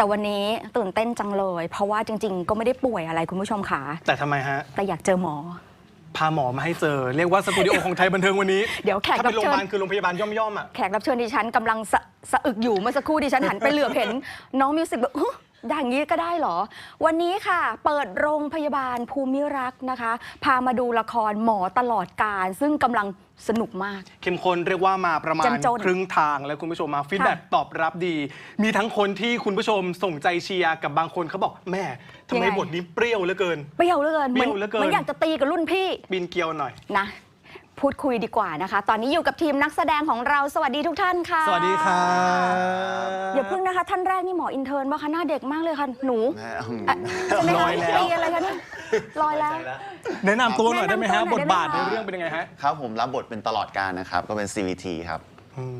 แต่วันนี้ตื่นเต้นจังเลย เพราะว่าจริง ๆ ก็ไม่ได้ป่วยอะไรคุณผู้ชมค่ะ แต่ทำไมฮะ แต่อยากเจอหมอ พาหมอมาให้เจอ เรียกว่าสตูดิโอของไทยบันเทิงวันนี้เดี๋ยวแขกถ้าเป็นรับโรงพเชิญ ยาบาลคือโรงพยาบาลย่อมๆอะ แขกรับเชิญดิฉันกำลังสะสะอึกอยู่เมื่อสักครู่ดิฉันหันไปเหลือบเห็น น้องมิวสิกแบบอุ๊ย อย่างนี้ก็ได้เหรอ วันนี้ค่ะ เปิดโรงพยาบาลภูมิรักษ์นะคะ พามาดูละครหมอตลอดการ ซึ่งกำลังสนุกมาก เข้มข้นเรียกว่ามาประมาณเจ้มจนครึ่งทางแล้วคุณผู้ชมมาฟีดแบ็ตอบรับดี มีทั้งคนที่คุณผู้ชมส่งใจเชียร์กับบางคนเขาบอกแม่ทำไมบทนี้เปรี้ยวเหลือเกิน เปรี้ยวเหลือเกินเปรี้ยวเหลือเกินมือนอยากจะตีกับรุ่นพี่บินเกลียวหน่อย นะ พูดคุยดีกว่านะคะ ตอนนี้อยู่กับทีมนักแสดงของเราสวัสดีทุกท่านค่ะสวัสดีครับอย่าเพิ่งนะคะ ท่านแรกนี่หมออินเทอร์นป่ะคะหน้าเด็กมากเลยค่ะหนูแม่อะใช่ไหมลคะอยแล้ว ปีอะไรคะเนี่ยลอยแล้ว แนะนำตัวหน่อยได้ไหมฮะ แนะนำตัวหน่บอยทได้ไหม บาทในคะเรื่องเป็นยังไงฮะ ครับผมรับบทเป็นตลอดการนะครับ ก็เป็น CVT ครับ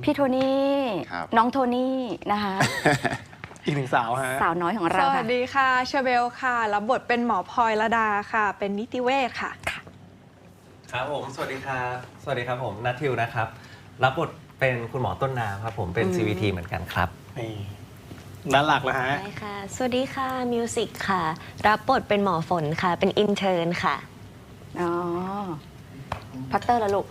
พี่โทนี่ครับ น้องโทนี่นะคะ อีกหนึ่งสาวฮะ สาวน้อยของสเราวัค่ะสดีค่ะเชอเบลค่ะ รับบทเป็นหมอพลอยระดาค่ะ เป็นนิติเวชค่ะ ครับผม สวัสดีครับ สวัสดีครับผมนัททิวนะครับ รับบทเป็นคุณหมอต้นน้ำครับผมเป็น อืม CVT เหมือนกันครับ นี่ด้านหลักแล้วฮะ ใช่ค่ะ สวัสดีค่ะ มิวสิกค่ะ รับบทเป็นหมอฝนค่ะ เป็นอินเทอร์นค่ะ อ๋อ พัตเตอร์ละลูก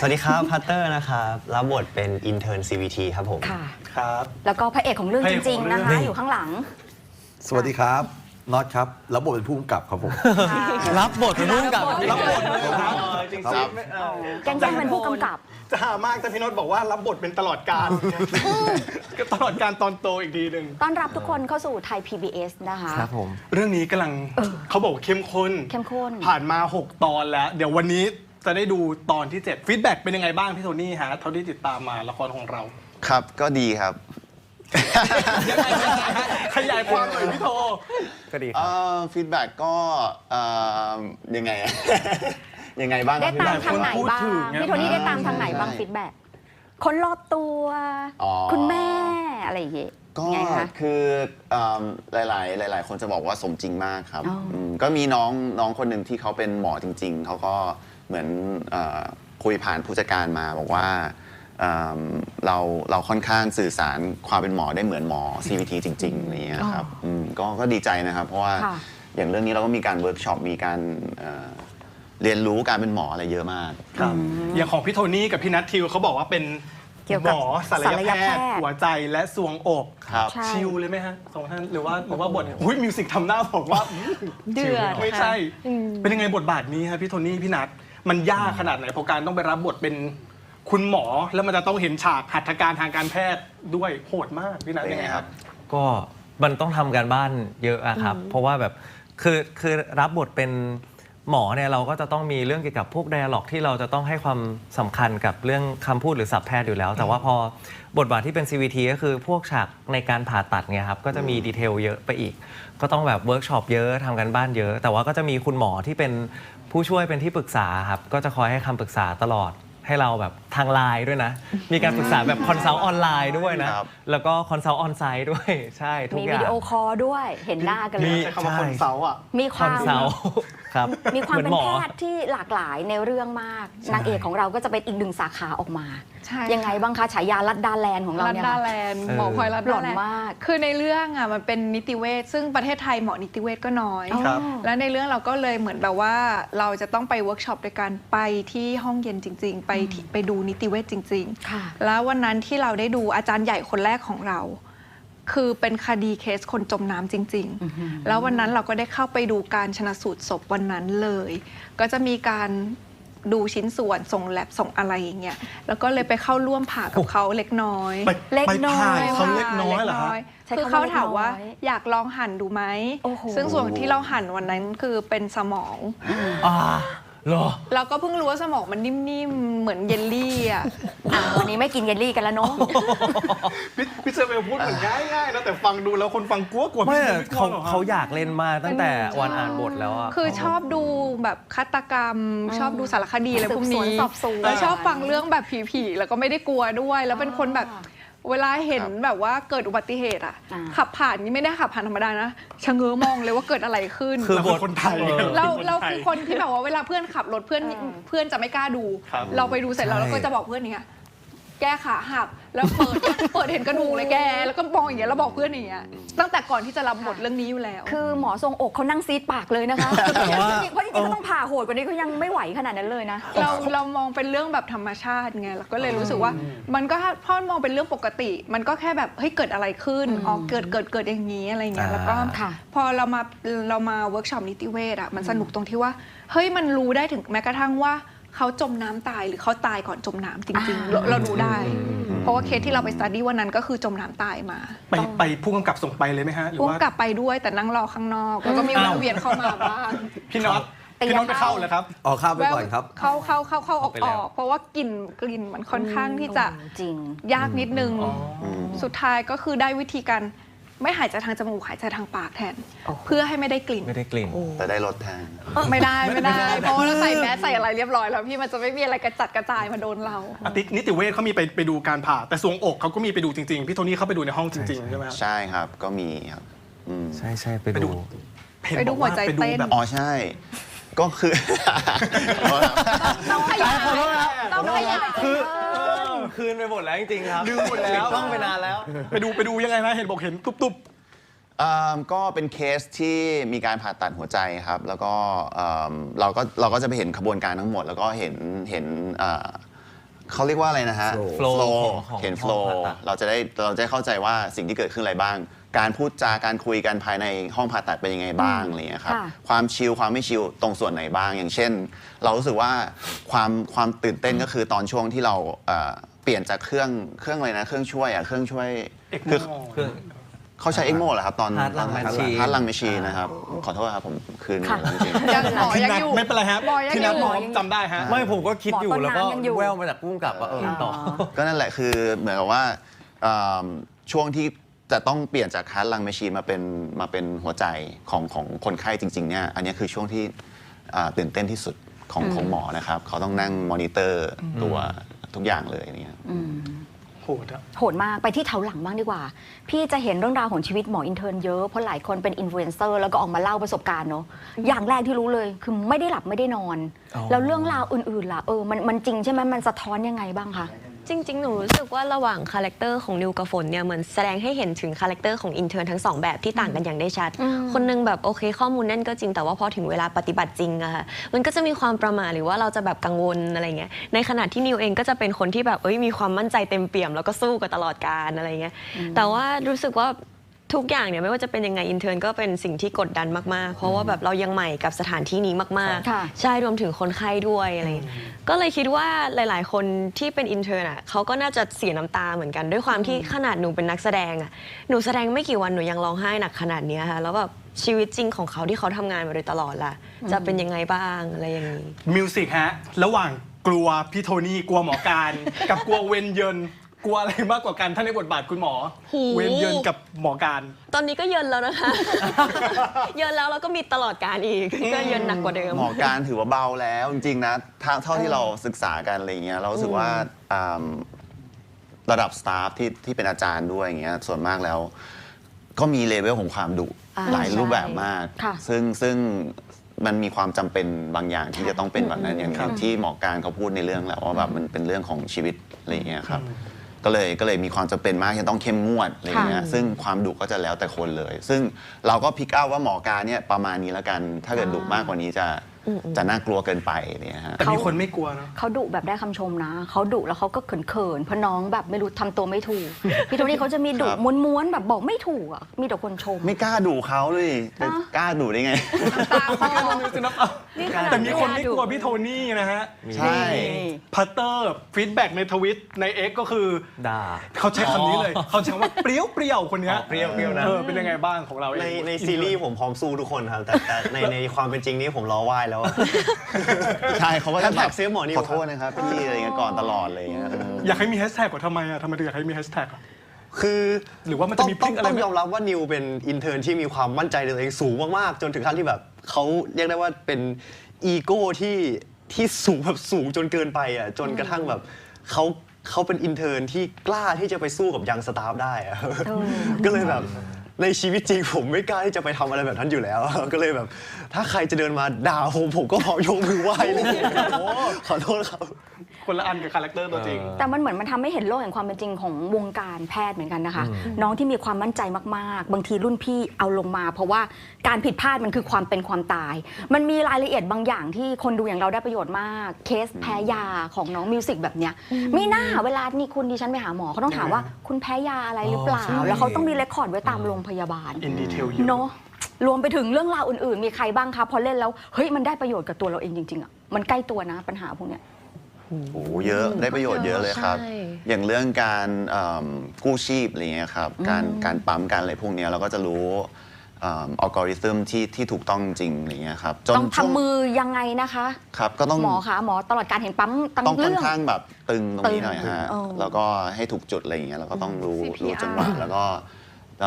สวัสดีครับพัตเตอร์นะครับ รับบทเป็นอินเทอร์น CVT ครับผม ค่ะ ครับ แล้วก็พระเอกของเรื่องพระจเอกของริง ๆ นะคะ เรื่อง อยู่ข้างหลัง สวัสดีครับ น็อตครับรับบทเป็นผู้กำกับครับผม รับบทเป็นผู้กำกับรับบทเลยครับจริงๆแกล้งๆเป็นผู้กำกับ จะหามากแต่พี่โนตบอกว่ารับบทเป็นตลอดการก็ตลอดการตอนโตอีกทีหนึ่งต้อนรับทุกคนเข้าสู่ไทย PBS นะคะ ครับผม เรื่องนี้กำลังเขาบอกว่าเข้มข้นเข้มข้น ผ่านมา 6 ตอนแล้ว เดี๋ยววันนี้จะได้ดูตอนที่7ฟีดแบ็กเป็นยังไงบ้างพี่โทนี่ฮะเท่าที่ติดตามมาละครของเรา ครับก็ดีครับ ขยายความหน่อยพี่โทก็ดีคเอ่รับอฟีดแบ็กก็เอ่อยังไงยังไงบ้างคได้รับตามทางไหนบ้างพูดถึงไงพี่โทนี่ได้ตามทางไหนบ้างใช่ฟีดแบ็กคนรอบตัว อ๋อ คุณแม่อะไรอย่างเงี้ยก็ไงคะ คือเอิ่มหลาย ๆ หลาย ๆ คนจะบอกว่าสมจริงมากครับอ๋ออืมก็มีน้องน้องคนหนึ่งที่เขาเป็นหมอจริง ๆ เขาก็เหมือนเอ่อคุยผ่านผู้จัดการมาบอกว่า เอิ่มเราเราค่อนข้างสื่อสารความเป็นหมอได้เหมือนหมอ CVT จริงๆอะไรเงี้ยครับมก็ก็ดีใจนะครับ เพราะว่าค่ะอย่างเรื่องนี้เราก็มีการเวิร์กช็อปมีการเอ่อเรียนรู้การเป็นหมออะไรเยอะมาก ครับอย่างของพี่โทนี่กับพี่นัททิวเขาบอกว่าเป็นเกี่ยวหกับมอศัลศัยลแพยแพททย์ย์ หัวใจและสวงอกครับ ใช่ ชิลเลยไหมฮะสองท่านหรือว่าหรือว่าบทอุ้ยมิวสิกทำหน้าบอกว่าอืมเดือดไม่ค่ะใช่อืม เป็นยังไงบทบาทนี้ครับพี่โทนี่พี่นัทมันยากขนาดไหนเพราะการต้องไปรับบทเป็น คุณหมอแล้วมันจะต้องเห็นฉากหัตถการทางการแพทย์ด้วยโหดมากพี่นัทเป็นยังไงไงคครัรับบก็มันต้องทำการบ้านเยอะอะครับ เพราะว่าแบบคือคือรับบทเป็นหมอเนี่ยเราก็จะต้องมีเรื่องเกี่ยวกับพวกไดอะล็อกที่เราจะต้องให้ความสำคัญกับเรื่องคำพูดหรือศัพท์แพทย์อยู่แล้ว แต่ว่าพอบทบาทที่เป็น CVT ก็คือพวกฉากในการผ่าตัดเนี่ยครับก็จะมีดีเทลเยอะไปอีก ก็ต้องแบบเวิร์กช็อปเยอะทำกันบ้านเยอะ แต่ว่าก็จะมีคุณหมอที่เป็นผู้ช่วยเป็นที่ปรึกษาครับก็จะคอยให้คำปรึกษาตลอด ให้เราแบบทางไลน์ด้วยนะ มีการปรึกษาแบบคอนซัลท์ออนไลน์ด้วยนะ ครับ แล้วก็คอนซัลท์ออนไซต์ด้วย ใช่ทุกมีอย่าวิงดีโอคอลด้วยเห็นหน้ากันเลมี ย ใช้คำว่าคนเสาอะ มีคคอวานมเซาท์ ครับมีความหอเป็นหมอแพทย์ที่หลากหลายในเรื่องมากใช่นางเอกของเราก็จะเป็นอีกหนึ่งสาขาออกมา ใช่ยังไงบ้างคะฉายาลัดดาแลนด์ของเรารัดเนี่ยดาค่ะแลนด์เออหมอพลอยรัดหล่ดาอนแลนด์มาก คือในเรื่องอะมันเป็นนิติเวชซึ่งประเทศไทยหมอนิติเวชก็น้อย ครับ แล้วในเรื่องเราก็เลยเหมือนแบบว่าเราจะต้องไปเวิร์กช็อปโดยการไปที่ห้องเย็นจริง ๆ ไปที่ไปดูนิติเวชจริงๆค่ะแล้ววันนั้นที่เราได้ดูอาจารย์ใหญ่คนแรกของเรา คือเป็นคดีเคสคนจมน้ำจริง ๆ แล้ววันนั้นเราก็ได้เข้าไปดูการชนะสูตรศพวันนั้นเลย ก็จะมีการดูชิ้นส่วนส่งแลบส่งอะไรอย่างเงี้ยแล้วก็เลยไปเข้าร่วมผ่ากับเขาเล็กน้อย ไปเล็กไปน้อยถ่ายเขาเล็กน้อยเหรอฮะ ใช้คือคำว่าเขาถามว่าเล็กน้อยอยากลองหั่นดูไหม โอ้โห ซึ่งส่วนที่เราหั่นวันนั้นคือเป็นสมอง อ่าเหรอ เราก็เพิ่งรู้ว่าสมองมันนิ่มๆ เหมือนเยลลี่อะ อะวันนี้ไม่กินเยลลี่กันแล้วเนาะ พี่พี่เซเวลพูดเหมือนง่ายๆนะแต่ฟังดูแล้วคนฟังกลัวกลัวไม่พี่เซเวลเขาไม่กลัวหรอครับ เขาอยากเล่นมากตั้งแต่วันอ่านบทแล้วอะคือชอบดูแบบฆาตกรรม ชอบดูสารคดีอะไรพวกสืบสวนนี้สอบสวน แล้วชอบฟังเรื่องแบบผีๆ แล้วก็ไม่ได้กลัวด้วย แล้วเป็นคนแบบ เวลาเห็นแบบว่าเกิดอุบัติเหตุอะ อ่า ขับผ่านนี่ไม่ได้ขับผ่านธรรมดานะชะเง้อมองเลยว่าเกิดอะไรขึ้น คือเราบเป็ทนคนไทยออ เราป็นเราไทยคือคนที่แบบว่าเวลาเพื่อนขับรถเพื่อนเพื่อนจะไม่กล้าดู ครับ เราไปดูเสร็จแล้วใช่ เราก็จะบอกเพื่อนอย่างเงี้ย แก้ขาหักแล้วเปิด เปิดเห็นกระดูกเลยแก แล้วก็มองอย่างเงี้ยแล้วบอกเพื่อนอย่างเงี้ยตั้งแต่ก่อนที่จะรับบทเรื่องนี้อยู่แล้ว คือหมอทรงอกเขานั่งซีดปากเลยนะคะแต่ว่า เพราะจริงๆเขาต้องผ่าโหดกว่านี้เขายังไม่ไหวขนาดนั้นเลยนะ เราเรามองเป็นเรื่องแบบธรรมชาติไงเราก็เลยรู้สึกว่า มันก็พอมองเป็นเรื่องปกติ มันก็แค่แบบเฮ้ยเกิดอะไรขึ้นอ๋อเกิดเกิดเกิดอย่างนี้อะไรเงี้ยอ่าแล้วก็ค่ะ พอเรามาเรามาเวิร์กช็อปนิติเวชอะมันสนุกตรงที่ว่าเฮ้ยมันรู้ได้ถึงแม้กระทั่งว่า เขาจมน้ำตายหรือเขาตายก่อนจมน้ำจริงๆ เราเรารู้ได้ เพราะว่าเคสที่เราไปสต u d ดี้วันนั้นก็คือจมน้ำตายมาไปไปผู้กำกับส่งไปเลยไหมฮะหรือพุ่งว่า กลับไปด้วยแต่นั่งรอข้างนอก แล้วก็มีแวะเวียนเข้ามาบ้าง พี่น็อตเตรียม พี่น็อตไปเข้าเลยครับ ออกข้าวไปก่อนครับ เข้าเข้าเข้าเข้าออกเข้าไปแล้อวอกเพราะว่ากลิ่นกลิ่นมันค่อนข้างที่จะจริง ยากนิดนึงอ๋อสุดท้ายก็คือได้วิธีการ ไม่หายใจทางจมูกหายใจทางปากแทนโอ้โหเพื่อให้ไม่ได้กลิ่น ไม่ได้กลิ่น แต่ได้ลดแทนไม่ได้ไม่ได้ เพราะว่าเราใส่แมสใส่อะไรเรียบร้อยแล้วพี่มันจะไม่มีอะไรกระจัดกระจายมาโดนเรา อาทิตย์นิติเวชเขามีไปไปดูการผ่า แต่สวงอกเขาก็มีไปดูจริง ๆ พี่โทนี่เขาไปดูในห้องจริง ๆ ใช่ไหมครับใช่ครับก็มีครับอืมใช่ใช่ไปไปดูดูเห็นไปดูบอกว่าหัวใจไปดูเต้นแบบอ๋อใช่ ก็คือต้องขยายต้องขยายคือ คืนไปหมดแล้วจริงๆครับลืมหมดแล้วต้องไปนานแล้ว ไปดูไปดูยังไงนะ เห็นบอกเห็นตุ๊บเอิ่มก็เป็นเคสที่มีการผ่าตัดหัวใจครับ แล้วก็เอิ่มเราก็เราก็จะไปเห็นขบวนการทั้งหมด แล้วก็เห็นเห็นเอ่อเขาเรียกว่าอะไรนะฮะ Flow Flow ของของเห็นห้อง flow ผ่าตัด เราจะได้เราจะได้เข้าใจว่าสิ่งที่เกิดขึ้นอะไรบ้าง การพูดจาการคุยกันภายในห้องผ่าตัดเป็นยังไงบ้างอะไรอย่างเงี้ยครับ ค่ะ ความชิลความไม่ชิลตรงส่วนไหนบ้าง อย่างเช่น เรารู้สึกว่าความความตื่นเต้นก็คือตอนช่วงที่เราเอ่อ เปลี่ยนจากเครื่องเครื่องอะไรนะ เครื่องช่วยอะเครื่องช่วยๆเอกคือโมเครื่อง เขาใช้เอ็กโมเหรอครับ ตอน Heart lung machine ฮาร์ดลังแมชชีนะครับ ขอโทษครับ ผมคืนหมค่ะดแล้วจริง ยังหมอพี่ยังนัทอยู่ไม่เป็นไรครับหมอยังพี่อนัทยู่ หมอจำได้ฮะ ไม่ผมก็คิดอยู่หมอต้นแล้วก็น้ำยังอยู่ แววมาจากพุ่งกับว่าเออต่อ ก็นั่นแหละคือเหมือนกับว่าเอิ่มช่วงที่จะต้องเปลี่ยนจากฮาร์ดลังแมชชีนมาเป็นมาเป็นหัวใจของของคนไข้จริงๆเนี่ยอันนี้คือช่วงที่อ่าตื่นเต้นที่สุดของของหมอนะครับ เขาต้องนั่งมอนิเตอร์ตัว ทุกอย่างเลยเนี่ยโหดอะโหดมากไปที่เถาหลังบ้างดีกว่า พี่จะเห็นเรื่องราวของชีวิตหมออินเทอร์นเยอะเพราะหลายคนเป็นอินฟลูเอนเซอร์แล้วก็ออกมาเล่าประสบการณ์เนาะอย่างแรกที่รู้เลยคือไม่ได้หลับไม่ได้นอนอ๋อแล้วเรื่องราวอื่นๆล่ะเออมันมันจริงใช่ไหมมันสะท้อนยังไงบ้างคะ จริง ๆ หนูรู้สึกว่าระหว่างคาแรคเตอร์ของนิวกับฝนเนี่ยเหมือนแสดงให้เห็นถึงคาแรคเตอร์ของอินเทอร์ทั้งสองแบบที่ต่างกันอย่างได้ชัดอืมคนหนึงแบบโอเคข้อมูลแน่นก็จริงแต่ว่าพอถึงเวลาปฏิบัติจริงอะค่ะมันก็จะมีความประมาทหรือว่าเราจะแบบกังวลอะไรเงี้ยในขณะที่นิวเองก็จะเป็นคนที่แบบเอ้ยมีความมั่นใจเต็มเปี่ยมแล้วก็สู้กับตลอดการอะไรเงี้ยแต่ว่ารู้สึกว่า ทุกอย่างเนี่ยไม่ว่าจะเป็นยังไงอินเทอร์ก็เป็นสิ่งที่กดดันมากๆ เพราะว่าแบบเรายังใหม่กับสถานที่นี้มากค่ะ ๆ ใช่รวมถึงคนไข้ด้วยอะไรอย่างเงี้ยก็เลยคิดว่าหลาย ๆ คนที่เป็นอินเทอร์อะเขาก็น่าจะเสียน้ำตาเหมือนกัน ด้วยความที่ขนาดหนูเป็นนักแสดงอะหนูแสดงไม่กี่วันหนูยังร้องไห้หนักขนาดเนี้ยค่ะแล้วแบบชีวิตจริงของเขาที่เขาทำงานมาโดยตลอดล่ะ จะเป็นยังไงบ้างอะไรอย่างนี้ มิวสิกฮะ ระหว่างกลัวพี่โทนี่กลัวหมอการ กับกลัวเวนเยิน กลัวอะไรมากกว่ากันถ้าในบทบาทคุณหมอ หู เวนเยินกับหมอการ ตอนนี้ก็เยินแล้วนะคะ เยินแล้วแล้วก็มีตลอดการอีก ก็เยินหนักกว่าเดิม หมอการถือว่าเบาแล้วจริงๆนะถ้าเท่าที่เราศึกษากันอะไรเงี้ยเรารู้สึกว่าอ่าระดับสตาฟที่ที่เป็นอาจารย์ด้วยอย่างเงี้ยส่วนมากแล้ว ก็มีเลเวลของความดุอ่าหลายรูปแบบมากค่ะซึ่งซึ่งมันมีความจำเป็นบางอย่างที่จะต้องเป็นแบบนั้นอย่างครับที่หมอการเขาพูดในเรื่องแหละว่าแบบมันเป็นเรื่องของชีวิตอะไรเงี้ยครับ ก็เลยก็เลยมีความจำเป็นมากที่ต้องเข้มงวดอะไรเงี้ยค่ะซึ่งความดุก็จะแล้วแต่คนเลย ซึ่งเราก็พิกเอาว่าหมอการเนี่ยประมาณนี้แล้วกัน ถ้าเกิดดุมากกว่านี้จะ จะน่ากลัวเกินไปเนี่ยฮะ แต่มีคนไม่กลัวเนาะ เขาดุแบบได้คำชมนะ เขาดุแล้วเขาก็เขินๆเพราะน้องแบบไม่รู้ทำตัวไม่ถูก พี่โทนี่เขาจะมีดุครับ ม้วนๆแบบบอกไม่ถูกอะมีแต่คนชม ไม่กล้าดุเขาเลยจะอะ กล้าดุได้ไง ตาคอนี่ขนาดแต่มีคนไม่ดุกลัวพี่โทนี่นะฮะใช่ พัตเตอร์ฟีดแบ็กในทวิตใน X ก็คือ ด่า เขาใช้คำนี้เลย เขาใช้คำว่าเปรี้ยวเปรี้ยวๆคนเนี้ยอ๋อเปรี้ยวเปรี้ยวนะ เออเป็นยังไงบ้างของเราเอง ในในซีรีส์ผมพร้อมสู้ทุกคนครับ แต่แต่ในในความเป็นจริงนี่ผมรอไหว้แล้วอะ ใช่เขาก็จะแบบ Hashtag save หมอนิว ขอโทษนะครับพี่อะไรเงี้ยก่อนตลอดอะไรเงี้ยเอออยากให้มีแฮชแท็กกว่าทำไมอะทำไมถึงอยากให้มีแฮชแท็กอะคือหรือว่ามันต้จะองมีพต้ลิองกอะไรต้องไหมยอมรับว่านิวเป็นอินเทอร์นที่มีความมั่นใจในตัวเองสูงมากๆ จนถึงขั้นที่แบบเขาเรียกได้ว่าเป็นอีโก้ที่ที่สูงแบบสูงจนเกินไปอะจนกระทั่งแบบเขาเขาเป็นอินเทอร์นที่กล้าที่จะไปสู้กับยังสตาฟได้อะก็เลยแบบ ในชีวิตจริงผมไม่กล้าที่จะไปทำอะไรแบบนั้นอยู่แล้ว ก็เลยแบบ ถ้าใครจะเดินมาด่าผมผมก็พร้อมยกมือไหว้เลยขอโทษครับ คคนละอันกับคาแรคเตอร์ตัวจริง แต่มันเหมือนมันทำให้เห็นโลกแห่งความเป็นจริงของวงการแพทย์เหมือนกันนะคะ อืม น้องที่มีความมั่นใจมากๆ บางทีรุ่นพี่เอาลงมา เพราะว่าการผิดพลาดมันคือความเป็นความตาย มันมีรายละเอียดบางอย่างที่คนดูอย่างเราได้ประโยชน์มาก เคสแพ้ยาของน้องมิวสิกแบบเนี้ยมีหน้าเวลานี่คุณดิฉันไปหาหมอเขาต้องถามว่าคุณแพ้ยาอะไรหรือเปล่า อ๋อใช่ แล้วเขาต้องมีเรคคอร์ดไว้ตามโรงพยาบาล อินดีเทลเยอะ เนาะรวมไปถึงเรื่องราวอื่นๆ มีใครบ้างคะพอเล่นแล้ว เฮ้ย มันได้ประโยชน์กับตัวเราเองจริง ๆอะมันใกล้ตัวนะปัญหาพวกเนี้ย โอ้โหเยอะได้ประโยชน์เยอะเลยครับ ใช่ อย่างเรื่องการเอิ่มกู้ชีพอะไรเงี้ยครับการการปั๊มการอะไรพวกเนี้ยเราก็จะรู้อัลกอริทึมที่ที่ถูกต้องจริงอะไรเงี้ยครับจนต้องช่วทำมือยังไงนะคะ ครับก็ต้องหมอคะหมอตลอดการเห็นปั๊มตั้งต้องค่อเรื่นองข้างแบบตึงตรงนี้หน่อยตึงฮะเออ แล้วก็ให้ถูกจุดอะไรอย่างเงี้ยเราก็ต้องรู้ CPR รู้จังหวะแล้วก็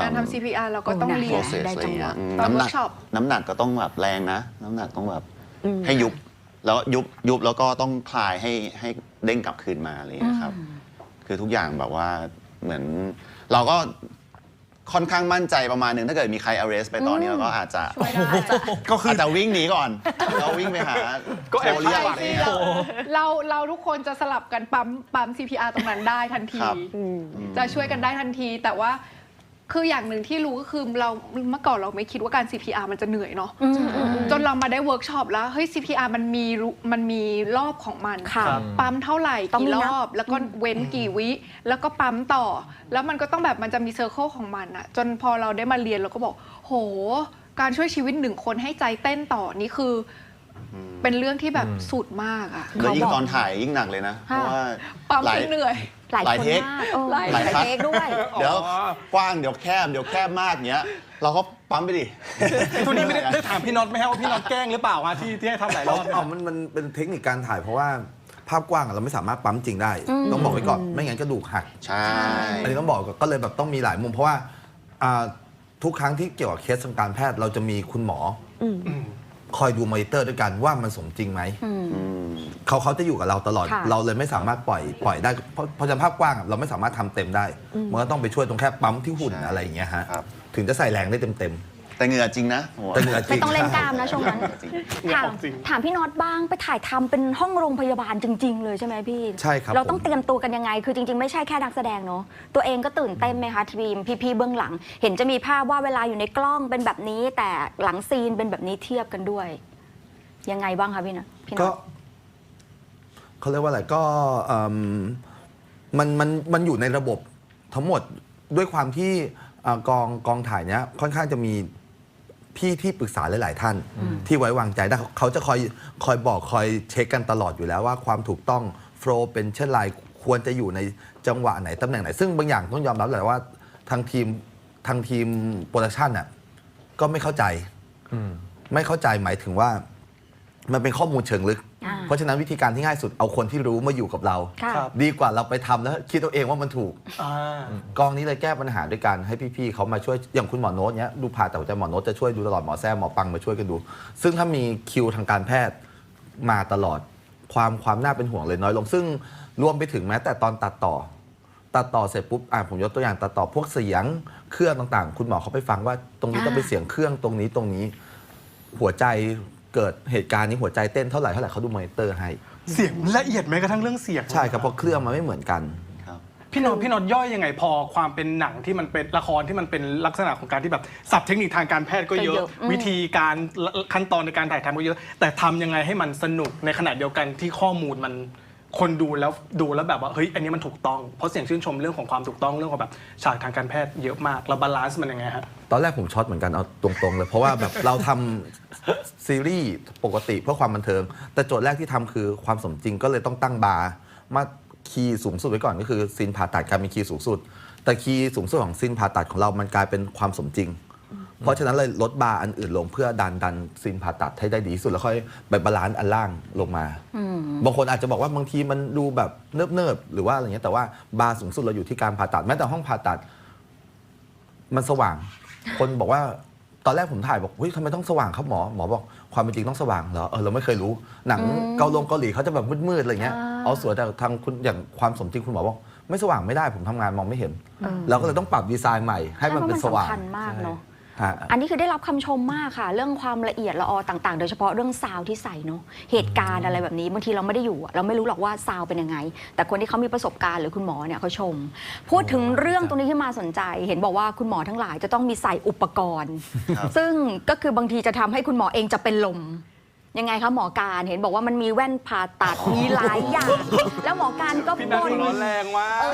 การทำ CPR เราก็ต้องโอ้ได้ เรียน process ได้อะไรจังหเงี้วะยอืมตอนน้ำหนัก workshop น้ำหนักก็ต้องแบบแรงนะ น้ำหนักต้องแบบให้ยุบ แล้วยุบยุบแล้วก็ต้องคลายให้ให้เด้งกลับคืนมาอะไรเงี้ยครับ คือทุกอย่างแบบว่าเหมือน เราก็ค่อนข้างมั่นใจประมาณหนึ่งถ้าเกิดมีใคร arrest ไปตอนนี้เราก็อาจจะช่วยได้ก็คืออาจจะวิ่งหนีก่อนเราวิ่งไปหาก็แอบโทรเรียคาดหวังอะไรเงี้ย เราเราทุกคนจะสลับกันปั๊มปั๊ม CPR ตรงนั้นได้ทันที ครับ จะช่วยกันได้ทันที แต่ว่า คืออย่างหนึ่งที่รู้ก็คือเราเมื่อก่อนเราไม่คิดว่าการ CPR มันจะเหนื่อยเนาะจนเรามาได้เวิร์กช็อปแล้วเฮ้ย CPR มันมีรู้มันมีรอบของมันค่ะปั๊มเท่าไหร่ต้องมีกี่รนับอบ แล้วก็เว้นกี่วิ แล้วก็ปั๊มต่อ แล้วมันก็ต้องแบบมันจะมีเซอร์เคิลของมันอะจนพอเราได้มาเรียนเราก็บอก โห การช่วยชีวิตหนึ่งคนให้ใจเต้นต่อนี่คือ เป็นเรื่องที่แบบสุดมากอะแล้วยิ่งตอนถ่ายยิ่งหนักเลยนะ เพราะว่าปั๊มหลายจนเหนื่อย หลายหลายคนเทคมากเออหลายหลายเทคด้วย เดี๋ยวอ๋อกว้างเดี๋ยวแคบเดี๋ยวแคบมากเงี้ย เราก็ปั๊มไปดิทุกนี้ไม่ได้ได้ถามพี่น็อตไหมฮะว่าพี่น็อตแกล้งหรือเปล่าฮะที่ที่ให้ทำหลายรเอาอบเนี่ยเอามันมันเป็นเทคนิคการถ่ายเพราะว่าภาพกว้างอะเราไม่สามารถปั๊มจริงได้ ต้องบอกไว้ก่อนไม่งั้นกระดูกหักใช่อันนี้ต้องบอกก่อนก็เลยแบบต้องมีหลายมุม เพราะว่าอ่าทุกครั้งที่เกี่ยวกับเคสทางการแพทย์เราจะมีคุณหมออ คอยดูมอนิเตอร์ด้วยกันว่ามันสมจริงไหมเขาเขาจะอยู่กับเราตลอด ค่ะ เราเลยไม่สามารถปล่อยปล่อยได้เพราะเพราะฉะนั้นภาพกว้างอะเราไม่สามารถทำเต็มได้มันก็ต้องไปช่วยตรงแค่ปั๊มที่หุ่นอะไรอย่างเงี้ยฮะครับ ถึงจะใส่แรงได้เต็มเต็ม แต่เหงื่อจริงนะโอ้โหๆแต่เหนื่อยจริไม่ง ต้องเล่นกล้ามนะช่วงนั้นจริงถามจริงถามพี่น็อตบ้างไปถ่ายทำเป็นห้องโรงพยาบาลจริง ๆ เลยใช่ไหมพี่ใช่ครับเราต้องผม เตรียมตัวกันยังไง คือจริง ๆ ไม่ใช่แค่นักแสดงเนาะตัวเองก็ตื่นเต้นไหมคะทีมพี่ๆเบื้องหลัง เห็นจะมีภาพว่าเวลาอยู่ในกล้องเป็นแบบนี้ แต่หลังซีนเป็นแบบนี้เทียบกันด้วย ยังไงบ้างคะพี่นะพี่น็ก็อต เขาเรียกว่าอะไรก็เอิ่มมันมันมันอยู่ในระบบทั้งหมดด้วยความที่อ่ากองกองถ่ายเนี้ยค่อนข้างจะมี พี่ที่ปรึกษาหลายๆท่าน ที่ไว้วางใจได้เขาเขาจะคอยคอยบอกคอยเช็คกันตลอดอยู่แล้วว่าความถูกต้องโฟล์เป็นเช่นไรควรจะอยู่ในจังหวะไหนตำแหน่งไหน ซึ่งบางอย่างต้องยอมรับแหละว่าทางทีมทางทีมโปรดักชันน่ะก็ไม่เข้าใจอืมไม่เข้าใจหมายถึงว่า มันเป็นข้อมูลเชิงลึกอ่า เพราะฉะนั้นวิธีการที่ง่ายสุดเอาคนที่รู้มาอยู่กับเรา ค่ะ ครับ ดีกว่าเราไปทำแล้วคิดตัวเองว่ามันถูก อ่ากองนี้เลยแก้ปัญหาด้วยการให้พี่ๆเขามาช่วยอย่างคุณหมอโน้ตเนี้ยดูผ่าแต่หัวใจหมอโน้ตจะช่วยดูตลอดหมอแซ่หมอปังมาช่วยกันดู ซึ่งถ้ามีคิวทางการแพทย์มาตลอดความความน่าเป็นห่วงเลยน้อยลง ซึ่งรวมไปถึงแม้แต่ตอนตัดต่อ ตัดต่อเสร็จปุ๊บอะผมยกตัวอย่างตัดต่อพวกเสียงเครื่องต่างๆ คุณหมอเขาไปฟังว่าตรงนี้ต้องเป็นเสียงเครื่องตรงนี้ตรงนี้ หัวใจ เกิดเหตุการณ์นี้หัวใจเต้นเท่าไหร่เท่าไหร่เขาดูมอนิเตอร์ให้ เสียงละเอียดแม้กระทั่งเรื่องเสียงใช่ครับเพราะเครื่องมันไม่เหมือนกันครับพี่น็อตพี่น็อตย่อยยังไงพอความเป็นหนังที่มันเป็นละครที่มันเป็นลักษณะของการที่แบบสับเทคนิคทางการแพทย์ก็เยก็อะเยอะอืมวิธีการขั้นตอนในการถ่ายทำก็เยอะ แต่ทำยังไงให้มันสนุกในขณะเดียวกันที่ข้อมูลมัน คนดูแล้วดูแล้วแบบว่าเฮ้ยอันนี้มันถูกต้องเพราะเสียงชื่นชมเรื่องของความถูกต้องเรื่องของแบบฉากทางการแพทย์เยอะมากแล้วบาลานซ์มันยังไงฮะ ตอนแรกผมช็อตเหมือนกันเอาตรงๆเลย เพราะว่าแบบเราทำซีรีส์ปกติเพื่อความบันเทิง แต่โจทย์แรกที่ทำคือความสมจริงก็เลยต้องตั้งบาร์มาคีย์สูงสุดไว้ก่อนก็คือซีนผ่าตัดการมีคีย์สูงสุด แต่คีย์สูงสุดของซีนผ่าตัดของเรามันกลายเป็นความสมจริง เพราะฉะนั้นเลยลดบาร์อันอื่นลงเพื่อดันดันซีนผ่าตัดให้ได้ดีที่สุดแล้วค่อยไปบาลานซ์อันล่างลงมาบางคนอาจจะบอกว่าบางทีมันดูแบบเนิบๆหรือว่าอะไรเงี้ยแต่ว่าบาร์สูงสุดเราอยู่ที่การผ่าตัดแม้แต่ห้องผ่าตัด มันสว่าง คนบอกว่าตอนแรกผมถ่ายบอกเฮ้ยทำไมต้องสว่างครับหมอหมอบอกความเป็นจริงต้องสว่างเหรอเออเราไม่เคยรู้หนังเกาหลงเกาหลีเขาจะแบบมืดๆอะไรเงี้ยอ่าเอาสวยแต่ทางคุณอย่างความสมจริงคุณหมอบอกไม่สว่างไม่ได้ผมทำงานมองไม่เห็น เราก็เลยต้องปรับดีไซน์ใหม่ ให้มันเป็นสว่างใช่พระสำคัญมากเนาะฮะ อันนี้คือได้รับคำชมมากค่ะ เรื่องความละเอียดละออต่างๆ โดยเฉพาะเรื่องซาวด์ที่ใส่เนาะเหตุการณ์อะไรแบบนี้บางทีเราไม่ได้อยู่อะเราไม่รู้หรอกว่าซาวด์เป็นยังไง แต่คนที่เขามีประสบการณ์หรือคุณหมอเนี่ยเขาชม พูดถึงเรื่องตรงนี้ที่มาสนใจ เห็นบอกว่าคุณหมอทั้งหลายจะต้องมีใส่อุปกรณ์ ซึ่งก็คือบางทีจะทำให้คุณหมอเองจะเป็นลม ยังไงคะหมอการเห็นบอกว่ามันมีแว่นผ่าตัดมีหลายอย่าง แล้วหมอการก็พี่นัทบ่นร้อนแรงว่า เอ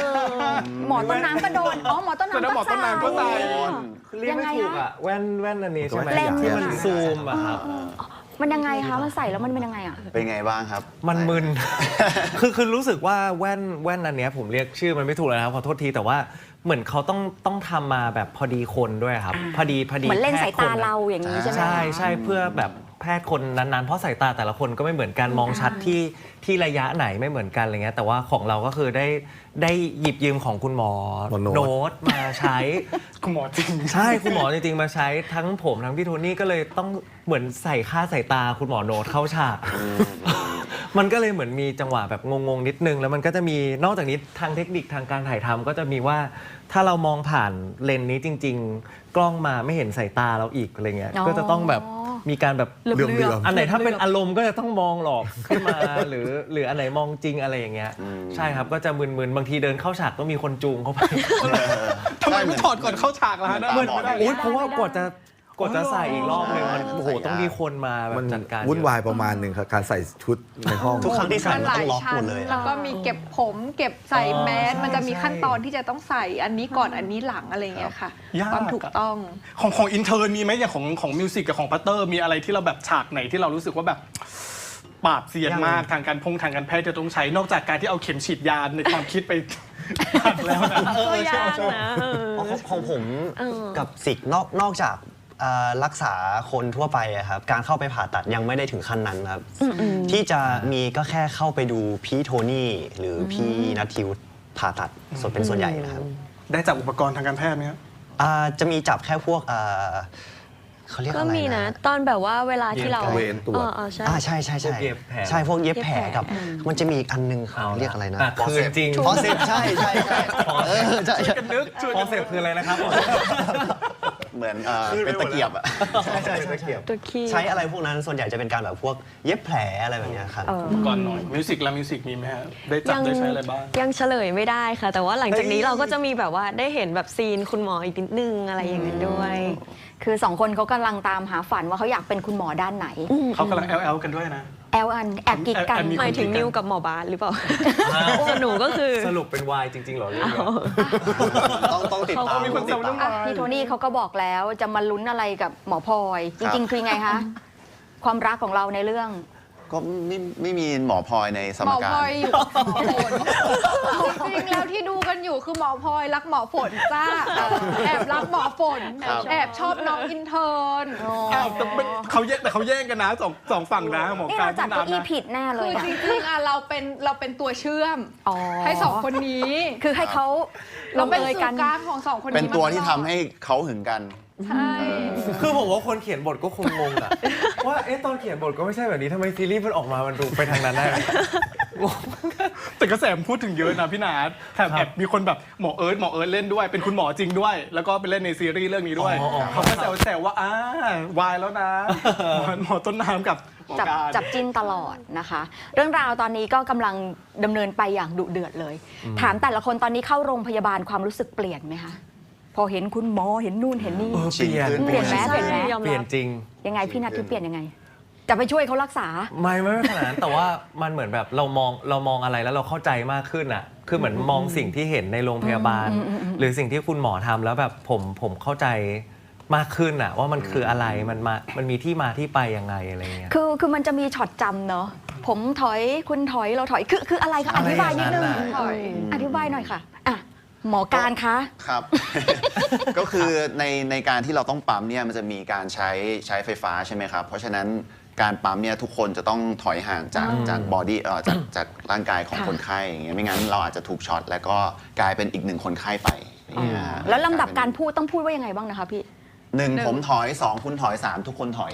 อหมอต้นน้ำก็โดนอ๋อหมอต้นแสดงน้ำหมอต้นน้ำก็ใส่เรียกไม่ถูกอะแว่นแว่นอันนี้ใช่ไหมเลนส์ ที่มันซูมอะครับ มันยังไงคะมันใส่แล้วมันเป็นยังไงอะ เป็นไงบ้างครับ มันมึน คือคือรู้สึกว่าแว่นแว่นอันเนี้ยผมเรียกชื่อมันไม่ถูกแล้วนะครับขอโทษทีแต่ว่าเหมือนเขาต้องต้องทำมาแบบพอดีคนด้วยครับอ่าพอดีพอดีเหมือนเล่นแพสาทยคตาอะเราอย่างนี้ใช่ไหมใช่คะใช่เพื่อแบบ แพทย์คนนั้นๆ เพราะสายตาแต่ละคนก็ไม่เหมือนกันมองชัดที่ที่ระยะไหนไม่เหมือนกันอะไรเงี้ยแต่ว่าของเราก็คือได้ได้หยิบยืมของคุณหมอหมอโน้ต โน้ตมาใช้ คุณหมอจริง ใช่คุณหมอจริงๆมาใช้ทั้งผมทั้งพี่โทนี่ก็เลยต้องเหมือนใส่ค่าสายตาคุณหมอโน้ตเข้าฉาก มันก็เลยเหมือนมีจังหวะแบบงงๆนิดนึง แล้วมันก็จะมีนอกจากนี้ทางเทคนิคทางการถ่ายทำก็จะมีว่า ถ้าเรามองผ่านเลนส์นี้จริง ๆ กล้องมาไม่เห็นสายตาเราอีกอะไรเงี้ยอ๋อ ก็จะต้องแบบ มีการแบบเหลือบๆเหลือบๆอันไหนถ้าเป็นอารมณ์ก็จะต้องมองหลอกขึ้นมา หรือหรืออันไหนมองจริงอะไรอย่างเงี้ยใช่ครับก็จะมึนๆบางทีเดินเข้าฉากก็มีคนจูงเข้าไป ทำไมไม่ถอดก่อนเข้าฉากล่ะฮะเหมือนไม่ได้เหมือนโอ๊ยเพราะว่ากว่าจะ กว่าจะใส่อีกรอบหนึงมันโอ้โหใส่ยากต้องมีคนมาแบมับนจัดการวุ่นวายประมาณหนึ่งครับการใส่ชุดในห้อง ทุกครั้งที่ใส่มันมันหลาต้อยงล็อกหชั้มนดเลยแล้วก็มีเก็บผม เก็บใส่อ๋อแมสใช่มันจะมีใช่ขั้นตอนที่จะต้องใส่อันนี้ก่อนอันนี้หลังอะไรอย่างเงี้ยค่ะยาก ความถูกต้อง ของของอินเทอร์มีไหมอย่างของของมิวสิกกับของพัตเตอร์มีอะไรที่เราแบบฉากไหนที่เรารู้สึกว่าแบบปราบเซียนมากทางการพงทางการแพทย์จะต้องใช้นอกจากการที่เอาเข็มฉีดยาในความคิดไป ตัดแล้วนะก็ยากนะเออของของผมเออกับสิกนอกนอกจาก เอ่อรักษาคนทั่วไปอะครับการเข้าไปผ่าตัดยังไม่ได้ถึงขั้นนั้นครับ ที่จะมีก็แค่เข้าไปดูพี่โทนี่หรือพี่นัททิวผ่าตัดส่วนเป็นส่วนใหญ่นะครับได้จากอุปกรณ์ทางการแพทย์ไหมครับ อ่าจะมีจับแค่พวกอ่าเขาเรียกก็อะไรมีนะ นะ ตอนแบบว่าเวลาที่เราเวรตรวจเออเออใช่ อ่าใช่ใช่ใช่พวกเย็บแผล ใช่พวกเย็บแผลเย็บแผลกับ มันจะมีอีกอันนึงเขาเรียกอะไรนะอ่คือจริงฟอสเซปใช่ใช่ใช่เออใช่ใช่ นึกช่วยคอนเซ็ปต์คืออะไรนะครับเหมือนเอ่อเป็นตะเกียบอะใช่ใช่ใช่ใช่ตัวขี้ใช้อะไรพวกนั้นส่วนใหญ่จะเป็นการแบบพวกเย็บแผลอะไรแบบเนี้ยครับ เอออุปกรณ์หน่อยมิวสิกและมิวสิกมีไหมฮะได้จับได้ใช้อะไรบ้าง ยังเฉลยไม่ได้ค่ะ แต่ว่าหลังจากนี้เฮ้ยเราก็จะมีแบบว่าได้เห็นแบบซีนคุณหมออีกนิดนึงอะไรอย่างนั้นด้วย คือสองคนเขากำลังตามหาฝันว่าเขาอยากเป็นคุณหมอด้านไหน เขากำลังแอลแอลกันด้วยนะ แอลอันแอบกิกกันแอบมี หมายถึงนิวกับหมอบาสหรือเปล่าส่วนหนูก็คือ สรุปเป็นวายจริงๆเหรอเรื่องเนี้ย ต้องต้องติดตามมีคนแซวเรื่อง อะพี่โทนี่เขาก็บอกแล้วจะมาลุ้นอะไรกับหมอพลอย จริง ๆ คือไงคะ ความรักของเราในเรื่อง ก็ไม่ไม่มีหมอพลอยในสหมมอการ พลอยอยู่กับหมอฝนจริงๆแล้วที่ดูกันอยู่คือหมอพลอยรักหมอฝนจ้าแอบรักหมอฝนครับ แอบชอบน้องอินเทอร์น อ้าวแต่เป็นเขาแย่งแต่เขาแย่งกันนะสองสองฝั่งนะหมอนี่กาเรารจัดเก้าอี้นะผิดแน่เลคืยออะจริงๆอะเราเป็นเราเป็นตัวเชื่อม อ๋อให้สองคนนี้ คือให้เขาลเรางเป็นเอยสื่กัอนกลางของสองคนนี้เป็นตัวที่มาทำตลอดให้เขาหึงกัน ใช่ คือผมว่าคนเขียนบทก็คงงงอะว่าเอ๊ะตอนเขียนบทก็ไม่ใช่แบบนี้ทำไมซีรีส์มันออกมามันดูไปทางนั้นได้งงแต่กระแสมันพูดถึงเยอะนะพี่นาแถมครับแอบมีคนแบบหมอเอิร์ธหมอเอิร์ธเล่นด้วย เป็นคุณหมอจริงด้วย แล้วก็ไปเล่นในซีรีส์เรื่องนี้ด้วย อ๋ออ๋อ เขาก็แซวๆว่าอ่าวายแล้วนะหมอหมอต้นน้ำกับหมอจับการ จับจิ้นตลอดนะคะ เรื่องราวตอนนี้ก็กำลังดำเนินไปอย่างดุเดือดเลย ถามแต่ละคนตอนนี้เข้าโรงพยาบาลความรู้สึกเปลี่ยนไหมคะพ อเห็นคุณหมอเห็นนู่นเห็นนี่ เออชินขึ้นเปลี่ยนไหมใช่เปลี่ยนไหมยอมเปลี่ยรันบจริง ยังไงพี่นัทที่เปลี่ยนยังไง จะไปช่วยเขารักษา ไม่ไม่ไม่ขนาดนั้น แต่ว่ามันเหมือนแบบเรามองเรามองอะไรแล้วเราเข้าใจมากขึ้นอะ คือเหมือนมองสิ่งที่เห็นในโรงพยาบาลอืมอืมอืมหรือสิ่งที่คุณหมอทำแล้วแบบผมผมเข้าใจมากขึ้นอะ ว่ามันคืออะไรมันมามันมีที่มาที่ไปยังไงอะไรเงี้ย คือคือมันจะมีช็อตจำเนาะผมถอยคุณถอยเราถอยคือคืออะไรคะอธิบายนิดนึงอะไรอย่างนั้นน่ะถอยอธิบายหน่อยค่ะอะ หมอการคะ ครับ ก็คือในในการที่เราต้องปั๊มเนี่ยมันจะมีการใช้ใช้ไฟฟ้าใช่ไหมครับ เพราะฉะนั้นการปั๊มเนี่ยทุกคนจะต้องถอยห่างจากจากบอดี้เอ่อจากจากร่างกายของค่ะ คนไข้อย่างเงี้ยไม่งั้นเราอาจจะถูกช็อตแล้วก็กลายเป็นอีกหนึ่งคนไข้ไปอย่างเงี้ยฮะแล้วลำดับการพูดต้องพูดว่ายังไงบ้างนะคะพี่ หนึ่งผมถอยสองคุณถอยสามทุกคนถอย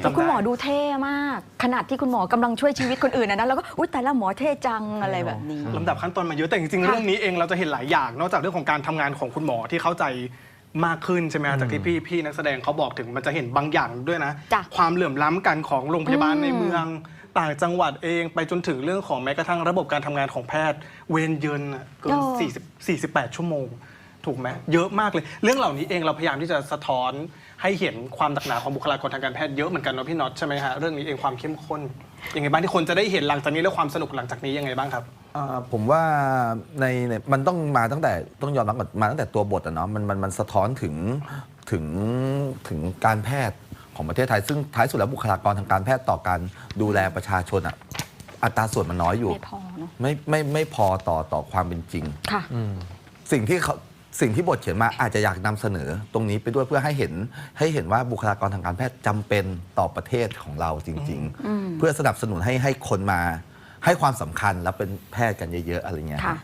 แต่คุณหมอดูเท่มาก ขนาดที่คุณหมอกำลังช่วยชีวิตคนอื่นนะนะแล้วก็อุ้ยแต่ละหมอเท่จังอะไรแบบนี้ ลำดับขั้นตอนมาเยอะแต่จริงๆ ค่ะ เรื่องนี้เองเราจะเห็นหลายอย่าง นอกจากเรื่องของการทำงานของคุณหมอที่เข้าใจมากขึ้นใช่ไหมฮะจากที่พี่พี่นักแสดงเขาบอกถึงมันจะเห็นบางอย่างด้วยนะ จ้ะความเหลื่อมล้ำกันของโรงพยาบาลอืมในเมืองต่างจังหวัดเองไปจนถึงเรื่องของแม้กระทั่งระบบการทำงานของแพทย์ เวรเยินน่ะเกิน40 48 ชั่วโมง ถูกไหมเยอะมากเลย เรื่องเหล่านี้เองเราพยายามที่จะสะท้อนให้เห็นความหนักหนาของบุคลากรทางการแพทย์เยอะเหมือนกันเนาะพี่น็อตใช่ไหมฮะเรื่องนี้เองความเข้มข้นยังไงบ้างที่คนจะได้เห็นหลังจากนี้และความสนุกหลังจากนี้ยังไงบ้างครับอ่าผมว่าในในมันต้องมาตั้งแต่ต้องยอมรับก่อนมาตั้งแต่ตัวบทอะเนาะมันมันมันสะท้อนถึงถึงถึงการแพทย์ของประเทศไทย ซึ่งท้ายสุดแล้วบุคลากรทางการแพทย์ต่อการดูแลประชาชนอะอัตราส่วนมันน้อยอยู่ ไม่พอเนาะไม่ไม่ไม่พอต่อต่อความเป็นจริง ค่ะ สิ่งที่เขา สิ่งที่บทเขียนมาอาจจะอยากนำเสนอตรงนี้ไปด้วยเพื่อให้เห็นให้เห็นว่าบุคลากรทางการแพทย์จำเป็นต่อประเทศของเราจริง ๆ เพื่อสนับสนุนให้ให้คนมา ให้ความสำคัญและเป็นแพทย์กันเยอะๆอะไรเงี้ย ค่ะ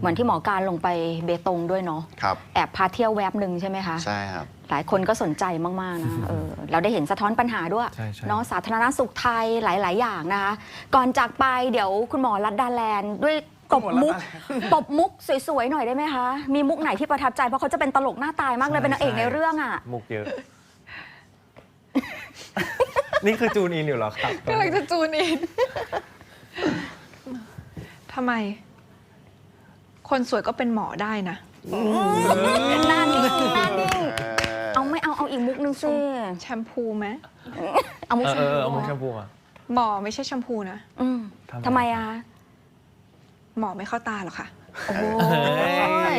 เหมือนที่หมอการลงไปเบตงด้วยเนาะครับแอบพาเที่ยวแวบหนึ่งใช่ไหมคะใช่ครับหลายคนก็สนใจมาก ๆ นะเออเราได้เห็นสะท้อนปัญหาด้วยใช่ใช่เนาะสาธารณสุขไทยหลาย ๆ อย่างนะคะ ก่อนจากไปเดี๋ยวคุณหมอรัดดาแลนด์ด้วยตบมุกตบมุกสวย ๆ หน่อยได้ไหมคะ มีมุกไหนที่ประทับใจ เพราะเขาจะเป็นตลกหน้าตายมากเลยเป็นนางเอกในเรื่องอะ มุกเยอะ นี่คือจูนอินอยู่เหรอครับกำลังจะจูนอินทำไม คนสวยก็เป็นหมอได้นะ หน้านิ่งหน้านิ่งเอาไม่เอาเอาอีกมุกนึงสิแชมพูไหมเอามุกเออแชเอมอเออเอามุกพูแชมพูมาหมอไม่ใช่แชมพูนะ อืมทำไมทำไมอะคะหมอไม่เข้าตาหรอกค่ะ โอ้โหเฮ้ย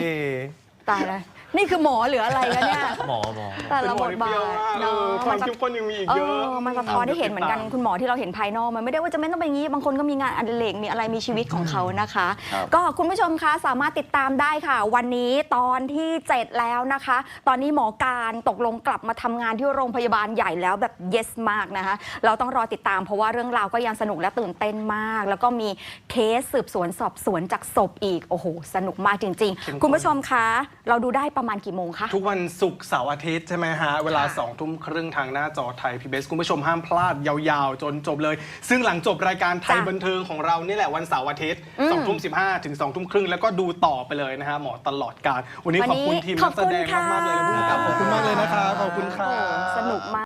ตายเลยนี่คือหมอหรืออะไรกันเนี่ย หมอหมอ แต่ละบทบาทเออความเข้มข้นยังมีอีกเยอะมันสะท้อนได้เห็นเหมือนกันติดตามคุณหมอที่เราเห็นภายนอกมันไม่ได้ว่าจะไม่ต้องเป็นอย่างนี้ บางคนก็มีงานอดิเรกมีอะไรมีชีวิตของเขานะคะ ครับก็คุณผู้ชมคะสามารถติดตามได้ค่ะ วันนี้ตอนที่ 7 แล้วนะคะ ตอนนี้หมอการตกลงกลับมาทำงานที่โรงพยาบาลใหญ่แล้วแบบ yes มากนะคะ เราต้องรอติดตามเพราะว่าเรื่องราวก็ยังสนุกและตื่นเต้นมาก แล้วก็มีเคสสืบสวนสอบสวนจากศพอีกโอ้โหสนุกมากจริงเข้มข้นๆคุณผู้ชมคะเราดูได้ประมาณกี่โมงคะ ทุกวันศุกร์เสาร์อาทิตย์ใช่ไหมฮะ เวลา2องทุ่มครึ่งทางหน้าจอไทยพีบีคุณผู้ชมห้ามพลาดยาวๆ จนจบเลย ซึ่งหลังจบรายการไทยจ้ะบันเทิงของเรานี่แหละวันเสาร์อาทิตย์อืม สองทุ่มสิบห้าถึงสองทุ่มครึ่งแล้วก็ดูต่อไปเลยนะฮะหมอตลอดการ วันนี้วันขอบนี้คุณทีมขนัอบกแสคุณดงค่ะมากๆเลยนะผู้กำกับขอบคุณมากเลยนะครับขอบคุณคโอ้รัโหบสนุกมาก